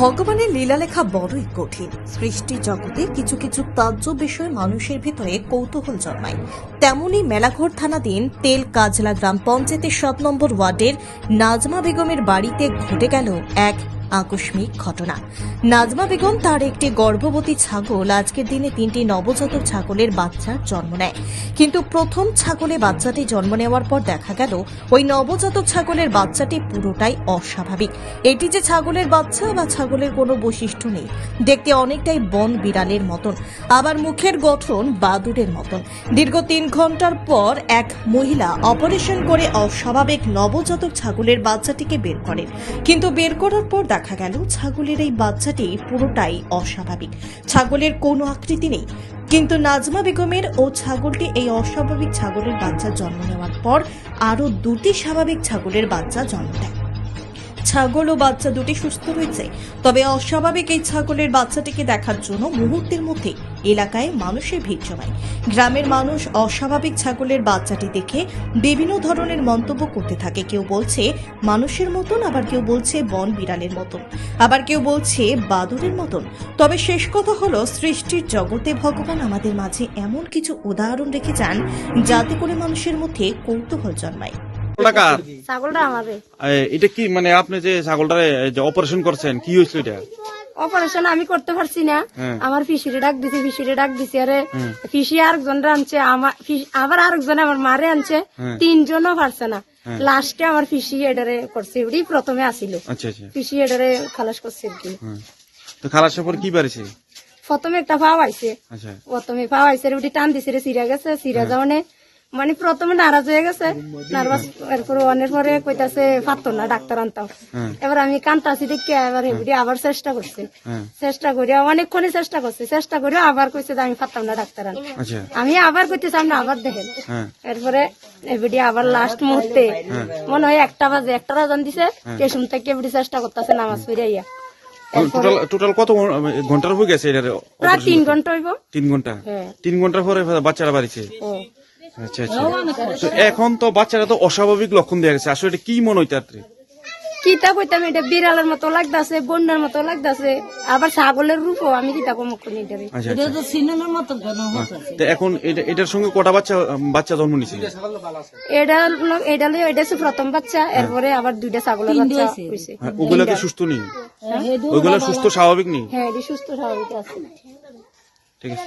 ভগবানের লীলা লেখা বড়ই কঠিন। সৃষ্টি জগতে কিছু কিছু তাজ্য বিষয় মানুষের ভিতরে কৌতূহল জন্মায়। তেমনি মেলাঘর থানাধীন তেল কাজলা গ্রাম পঞ্চায়েতের সাত নম্বর ওয়ার্ডের নাজমা বেগমের বাড়িতে ঘটে গেল এক আকস্মিক ঘটনা। নাজমা বেগম তার একটি গর্ভবতী ছাগল আজকের দিনে তিনটি নবজাতক ছাগলের বাচ্চার জন্ম নেয়। কিন্তু প্রথম ছাগলে বাচ্চাটি জন্ম নেওয়ার পর দেখা গেল, ওই নবজাতক ছাগলের বাচ্চাটি পুরোটাই অস্বাভাবিক। এটি যে ছাগলের বাচ্চা বা ছাগলের কোনো বৈশিষ্ট্য নেই, দেখতে অনেকটাই বন বিড়ালের মতন, আবার মুখের গঠন বাদুড়ের মতন। দীর্ঘ তিন ঘণ্টার পর এক মহিলা অপারেশন করে অস্বাভাবিক নবজাতক ছাগলের বাচ্চাটিকে বের করেন। কিন্তু বের করার পর দেখা গেল, ছাগলের এই বাচ্চাটি পুরোটাই অস্বাভাবিক। ছাগলের কোনো আকৃতি নেই। কিন্তু নাজমা বেগমের ও ছাগলটি এই অস্বাভাবিক ছাগলের বাচ্চা জন্ম নেওয়ার পর আরও দুটি স্বাভাবিক ছাগলের বাচ্চা জন্ম দেয়। ছাগল ও বাচ্চা দুটি সুস্থ রয়েছে। তবে অস্বাভাবিক এই ছাগলের বাচ্চাটিকে দেখার জন্য মুহূর্তের মধ্যে এলাকায় মানুষের ভিড় জমায়। গ্রামের মানুষ অস্বাভাবিক ছাগলের বাচ্চাটি দেখে বিভিন্ন ধরনের মন্তব্য করতে থাকে। কেউ বলছে, মানুষের মতন আবার কেউ বলছে, বন বিড়ালের মতন আবার কেউ বলছে, বাদুরের মতন তবে শেষ কথা হলো, সৃষ্টির জগতে ভগবান আমাদের মাঝে এমন কিছু উদাহরণ রেখে যান, যাতে করে মানুষের মধ্যে কৌতূহল জন্মায়। টাকা ছাগলটা আমারে এটা কি মানে আপনি যে ছাগলটারে যে অপারেশন করছেন কি হয়েছিল এটা? অপারেশন আমি করতে পারছি না। হ্যাঁ। আমার ফিশিরে ডাক দিছে ফিশিরে ডাক দিছে আরে ফিশি আরেকজন আনছে আমার আবার আরেকজন আমার মারে আনছে হ্যাঁ। তিনজনও পারছে না। লাস্টে আমার ফিশি এডারে করছে এবারই প্রথমে আসিল। আচ্ছা আচ্ছা। ফিশি এডারে খালাস করছে কি। তো খালাসের পর কি পারেছে প্রথমে একটা পাও আইছে। আচ্ছা। প্রথমে আইছে ওটি টান দিছে রে সিরা গেছে সিরা যাওয়ানে মানে প্রথমে নারাজ হয়ে গেছে। নার্ভাস এরপর অনেক পরে কইতাছে পারতো না ডাক্তার আনতাম। হ্যাঁ। এবার আমি কান্তাছি দেখে এবার এগুলি আবার চেষ্টা করছে। হ্যাঁ। চেষ্টা করি অনেকক্ষণই চেষ্টা করছে। চেষ্টা করে আবার কইছে যে আমি পারতাম না ডাক্তার আনতে আচ্ছা। আমি আবার আপনি আবার দেখেন। হ্যাঁ। এরপরে এবিডি আবার লাস্ট মুহূর্তে মনে হয় একটা বাজে একটা রাজান দিছে। টেসুম থেকে এবিডি চেষ্টা করতেছে নামাজ ইয়া টোটাল টোটাল কত ঘণ্টার হয়ে গেছে প্রায় তিন ঘণ্টা হইব। তিন ঘণ্টা? হ্যাঁ। তিন ঘণ্টার পরে বাচ্চারা বাড়িছে? আচ্ছা আচ্ছা। তো এখন তো বাচ্চারা তো অস্বাভাবিক লক্ষণ দেখা গেছে। আসলে এটা কি মনে হইতে কিতা কইতাম এটা বিড়ালের মতো লাগতাছে বন্যার মতো লাগতাছে আবার ছাগলের রূপও আমি কিতা কম করি এটারে আচ্ছা তো এখন এটা- এটার সঙ্গে কটা বাচ্চা বাচ্চা জন্ম নিছে? এটা এটা হলো- এটা হচ্ছে প্রথম বাচ্চা এরপরে আবার দুইটা ছাগলের বাচ্চা হইছে। হ্যাঁ, ওগুলা কি সুস্থ নেই? ওইগুলা সুস্থ স্বাভাবিক নেই? হ্যাঁ এটি সুস্থ স্বাভাবিক আছে। ঠিক আছে।